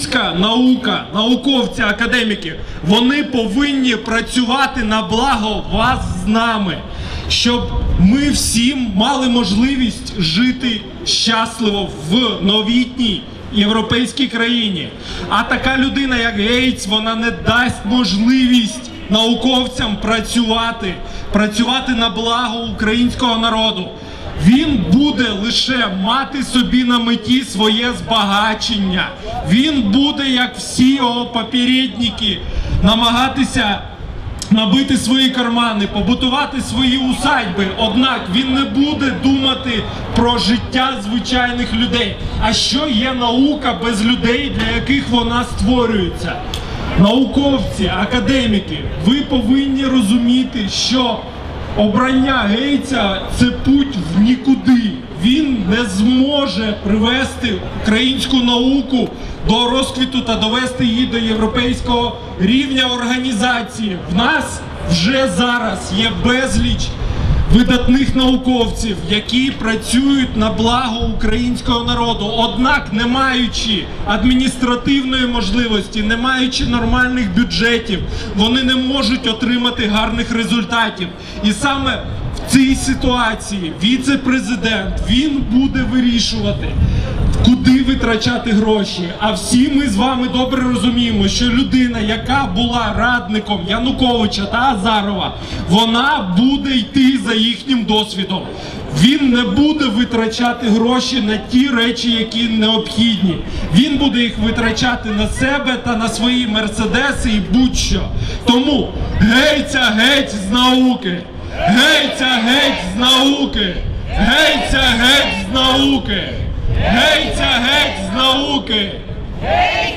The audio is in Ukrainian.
українська наука, науковці, академіки, вони повинні працювати на благо вас з нами, щоб ми всі мали можливість жити щасливо в новітній європейській країні. А така людина, як Гейтс, вона не дасть можливість науковцям працювати, працювати на благо українського народу. Він буде лише мати собі на меті своє збагачення. Він буде, як всі його попередники, намагатися набити свої кармани, побутувати свої усадьби. Однак він не буде думати про життя звичайних людей. А що є наука без людей, для яких вона створюється? Науковці, академіки, ви повинні розуміти, що обрання гейця це путь в нікуди. Він не зможе привести українську науку до розквіту та довести її до європейського рівня організації. В нас вже зараз є безліч видатних науковців, які працюють на благо українського народу, однак не маючи адміністративної можливості, не маючи нормальних бюджетів, вони не можуть отримати гарних результатів. І саме в цій ситуації віце-президент він буде вирішувати. Куди витрачати гроші? А всі ми з вами добре розуміємо, що людина, яка була радником Януковича та Азарова, вона буде йти за їхнім досвідом. Він не буде витрачати гроші на ті речі, які необхідні. Він буде їх витрачати на себе та на свої мерседеси і будь-що. Тому гейця геть з науки! Гейця геть з науки! Гейця геть з науки! Гейця геть з науки! Геть,